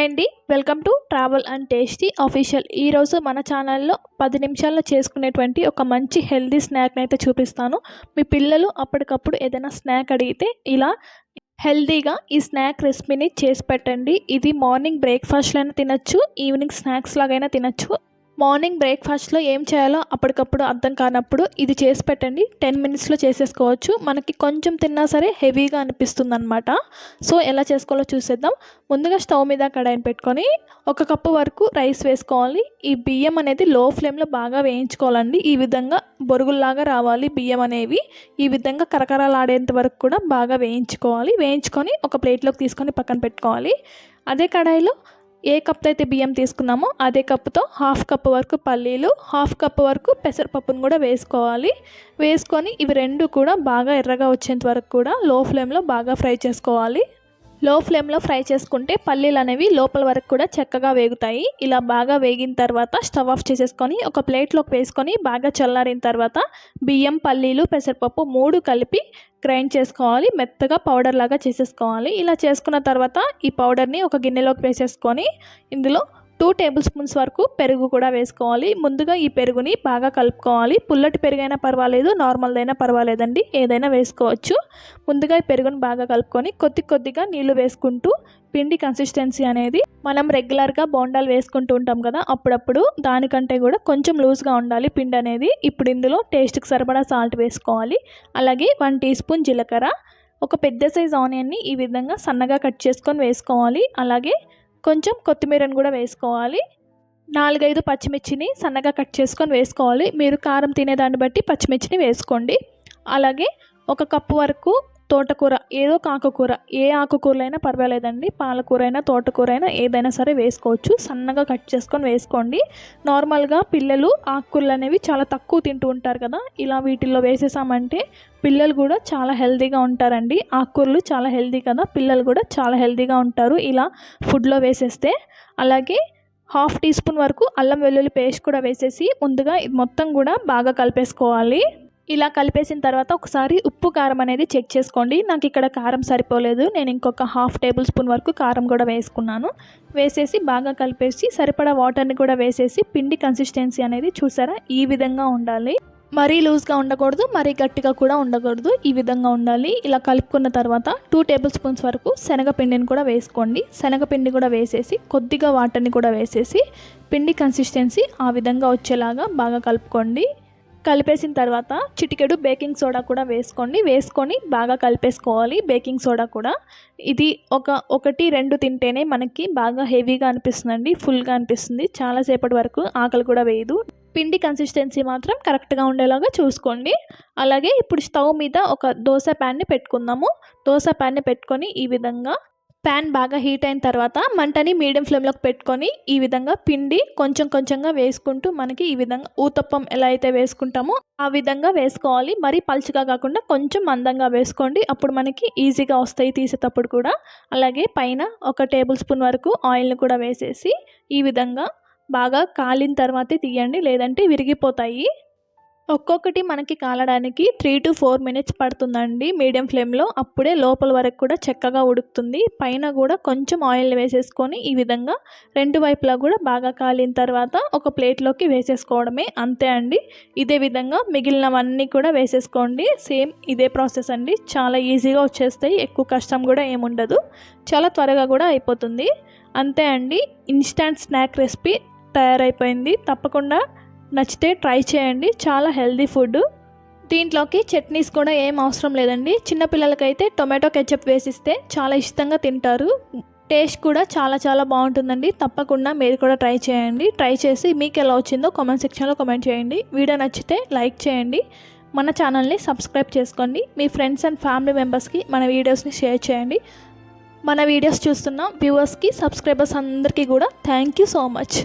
Hi అండి. Welcome to travel and tasty official ఈరోజు మన ఛానల్లో పది నిమిషాల్లో చేసుకునేటువంటి ఒక మంచి హెల్దీ స్నాక్ని అయితే చూపిస్తాను. మీ పిల్లలు అప్పటికప్పుడు ఏదైనా స్నాక్ అడిగితే ఇలా హెల్దీగా ఈ స్నాక్ రెసిపీని చేసి పెట్టండి. ఇది మార్నింగ్ బ్రేక్ఫాస్ట్లో అయినా తినచ్చు ఈవినింగ్ స్నాక్స్ లాగైనా తినచ్చు. మార్నింగ్ బ్రేక్ఫాస్ట్లో ఏం చేయాలో అప్పటికప్పుడు అర్థం కానప్పుడు ఇది చేసి పెట్టండి. టెన్ మినిట్స్లో చేసేసుకోవచ్చు. మనకి కొంచెం తిన్నా సరే హెవీగా అనిపిస్తుంది అనమాట సో ఎలా చేసుకోవాలో చూసేద్దాం. ముందుగా స్టవ్ మీద కడాయిని పెట్టుకొని ఒక కప్పు వరకు రైస్ వేసుకోవాలి. ఈ బియ్యం అనేది లో ఫ్లేమ్లో బాగా వేయించుకోవాలండి. ఈ విధంగా బొరుగుల్లాగా రావాలి బియ్యం అనేవి. ఈ విధంగా కరకరలాడేంత వరకు కూడా బాగా వేయించుకోవాలి. వేయించుకొని ఒక ప్లేట్లోకి తీసుకొని పక్కన పెట్టుకోవాలి. అదే కడాయిలో ఏ కప్తో అయితే బియ్యం తీసుకున్నామో అదే కప్పుతో హాఫ్ కప్ వరకు పల్లీలు హాఫ్ కప్ వరకు పెసరపప్పును కూడా వేసుకోవాలి. వేసుకొని ఇవి రెండు కూడా బాగా ఎర్రగా వచ్చేంత వరకు కూడా లో ఫ్లేమ్లో బాగా ఫ్రై చేసుకోవాలి. లో ఫ్లేమ్లో ఫ్రై చేసుకుంటే పల్లీలు అనేవి లోపల వరకు కూడా చక్కగా వేగుతాయి. ఇలా బాగా వేగిన తర్వాత స్టవ్ ఆఫ్ చేసేసుకొని ఒక ప్లేట్లోకి వేసుకొని బాగా చల్లారిన తర్వాత బియ్యం పల్లీలు పెసరపప్పు మూడు కలిపి గ్రైండ్ చేసుకోవాలి. మెత్తగా పౌడర్ లాగా చేసేసుకోవాలి. ఇలా చేసుకున్న తర్వాత ఈ పౌడర్ని ఒక గిన్నెలోకి వేసేసుకొని ఇందులో టూ టేబుల్ స్పూన్స్ వరకు పెరుగు కూడా వేసుకోవాలి. ముందుగా ఈ పెరుగుని బాగా కలుపుకోవాలి. పుల్లటి పెరుగైనా పర్వాలేదు నార్మల్దైనా పర్వాలేదండి. ఏదైనా వేసుకోవచ్చు. ముందుగా ఈ పెరుగుని బాగా కలుపుకొని కొద్ది కొద్దిగా నీళ్ళు వేసుకుంటూ పిండి కన్సిస్టెన్సీ అనేది మనం రెగ్యులర్గా బోండాలు వేసుకుంటూ ఉంటాం కదా అప్పుడప్పుడు దానికంటే కూడా కొంచెం లూజ్గా ఉండాలి పిండి అనేది. ఇప్పుడు ఇందులో టేస్ట్కి సరిపడా సాల్ట్ వేసుకోవాలి. అలాగే వన్ టీ స్పూన్ జీలకర్ర. ఒక పెద్ద సైజ్ ఆనియన్ని ఈ విధంగా సన్నగా కట్ చేసుకొని వేసుకోవాలి. అలాగే కొంచెం కొత్తిమీరని కూడా వేసుకోవాలి. నాలుగైదు పచ్చిమిర్చిని సన్నగా కట్ చేసుకొని వేసుకోవాలి. మీరు కారం తినేదాన్ని బట్టి పచ్చిమిర్చిని వేసుకోండి. అలాగే ఒక కప్పు వరకు తోటకూర ఏదో ఆకుకూర ఏ ఆకుకూరలైనా పర్వాలేదండి. పాలకూర అయినా తోటకూర అయినా ఏదైనా సరే వేసుకోవచ్చు. సన్నగా కట్ చేసుకొని వేసుకోండి. నార్మల్గా పిల్లలు ఆకుకూరలు అనేవి చాలా తక్కువ తింటూ ఉంటారు కదా. ఇలా వీటిల్లో వేసేసామంటే పిల్లలు కూడా చాలా హెల్తీగా ఉంటారండి. ఆకుకూరలు చాలా హెల్తీ కదా. పిల్లలు కూడా చాలా హెల్తీగా ఉంటారు. ఇలా ఫుడ్లో వేసేస్తే అలాగే హాఫ్ టీ స్పూన్ వరకు అల్లం వెల్లుల్లి పేస్ట్ కూడా వేసేసి ముందుగా ఇది మొత్తం కూడా బాగా కలిపేసుకోవాలి. ఇలా కలిపేసిన తర్వాత ఒకసారి ఉప్పు కారం అనేది చెక్ చేసుకోండి. నాకు ఇక్కడ కారం సరిపోలేదు. నేను ఇంకొక హాఫ్ టేబుల్ స్పూన్ వరకు కారం కూడా వేసుకున్నాను. వేసేసి బాగా కలిపేసి సరిపడా వాటర్ని కూడా వేసేసి పిండి కన్సిస్టెన్సీ అనేది చూసారా? ఈ విధంగా ఉండాలి. మరీ లూజ్గా ఉండకూడదు మరీ గట్టిగా కూడా ఉండకూడదు. ఈ విధంగా ఉండాలి. ఇలా కలుపుకున్న తర్వాత టూ టేబుల్ స్పూన్స్ వరకు శనగపిండిని కూడా వేసుకోండి. శనగపిండి కూడా వేసేసి కొద్దిగా వాటర్ని కూడా వేసేసి పిండి కన్సిస్టెన్సీ ఆ విధంగా వచ్చేలాగా బాగా కలుపుకోండి. కలిపేసిన తర్వాత చిటికెడు బేకింగ్ సోడా కూడా వేసుకోండి. వేసుకొని బాగా కలిపేసుకోవాలి. బేకింగ్ సోడా కూడా. ఇది ఒక ఒకటి రెండు తింటేనే మనకి బాగా హెవీగా అనిపిస్తుందండి. ఫుల్గా అనిపిస్తుంది. చాలాసేపటి వరకు ఆకలి కూడా వేయదు. పిండి కన్సిస్టెన్సీ మాత్రం కరెక్ట్గా ఉండేలాగా చూసుకోండి. అలాగే ఇప్పుడు స్టవ్ మీద ఒక దోశ ప్యాన్ని పెట్టుకుందాము. దోశ ప్యాన్ని పెట్టుకొని ఈ విధంగా ప్యాన్ బాగా హీట్ అయిన తర్వాత మంటని మీడియం ఫ్లేమ్లోకి పెట్టుకొని ఈ విధంగా పిండి కొంచెం కొంచెంగా వేసుకుంటూ మనకి ఈ విధంగా ఊతప్పం ఎలా అయితే వేసుకుంటామో ఆ విధంగా వేసుకోవాలి. మరీ పలుచగా కాకుండా కొంచెం మందంగా వేసుకోండి. అప్పుడు మనకి ఈజీగా వస్తాయి తీసేటప్పుడు కూడా. అలాగే పైన ఒక టేబుల్ స్పూన్ వరకు ఆయిల్ని కూడా వేసేసి ఈ విధంగా బాగా కాలిన తర్వాతే తీయండి. లేదంటే విరిగిపోతాయి. ఒక్కొక్కటి మనకి కాలడానికి త్రీ టు ఫోర్ మినిట్స్ పడుతుందండి మీడియం ఫ్లేమ్లో అప్పుడే లోపల వరకు కూడా చక్కగా ఉడుకుతుంది. పైన కూడా కొంచెం ఆయిల్ వేసేసుకొని ఈ విధంగా రెండు వైపులా కూడా బాగా కాలిన తర్వాత ఒక ప్లేట్లోకి వేసేసుకోవడమే అంతే అండి. ఇదే విధంగా మిగిలినవన్నీ కూడా వేసేసుకోండి. సేమ్ ఇదే ప్రాసెస్ అండి. చాలా ఈజీగా వచ్చేస్తాయి. ఎక్కువ కష్టం కూడా ఏముండదు చాలా త్వరగా కూడా అయిపోతుంది. అంతే అండి. ఇన్స్టాంట్ స్నాక్ రెసిపీ తయారైపోయింది. తప్పకుండా నచ్చితే ట్రై చేయండి. చాలా హెల్దీ ఫుడ్. దీంట్లోకి చట్నీస్ కూడా ఏం అవసరం లేదండి. చిన్నపిల్లలకైతే టొమాటో కెచప్ వేసిస్తే చాలా ఇష్టంగా తింటారు. టేస్ట్ కూడా చాలా చాలా బాగుంటుందండి. తప్పకుండా మీరు కూడా ట్రై చేయండి. ట్రై చేసి మీకు ఎలా వచ్చిందో కామెంట్ సెక్షన్లో కామెంట్ చేయండి. వీడియో నచ్చితే లైక్ చేయండి. మన ఛానల్ని సబ్స్క్రైబ్ చేసుకోండి. మీ ఫ్రెండ్స్ అండ్ ఫ్యామిలీ మెంబర్స్కి మన వీడియోస్ని షేర్ చేయండి. మన వీడియోస్ చూస్తున్న వ్యూవర్స్కి సబ్స్క్రైబర్స్ అందరికీ కూడా థ్యాంక్ యూ సో మచ్.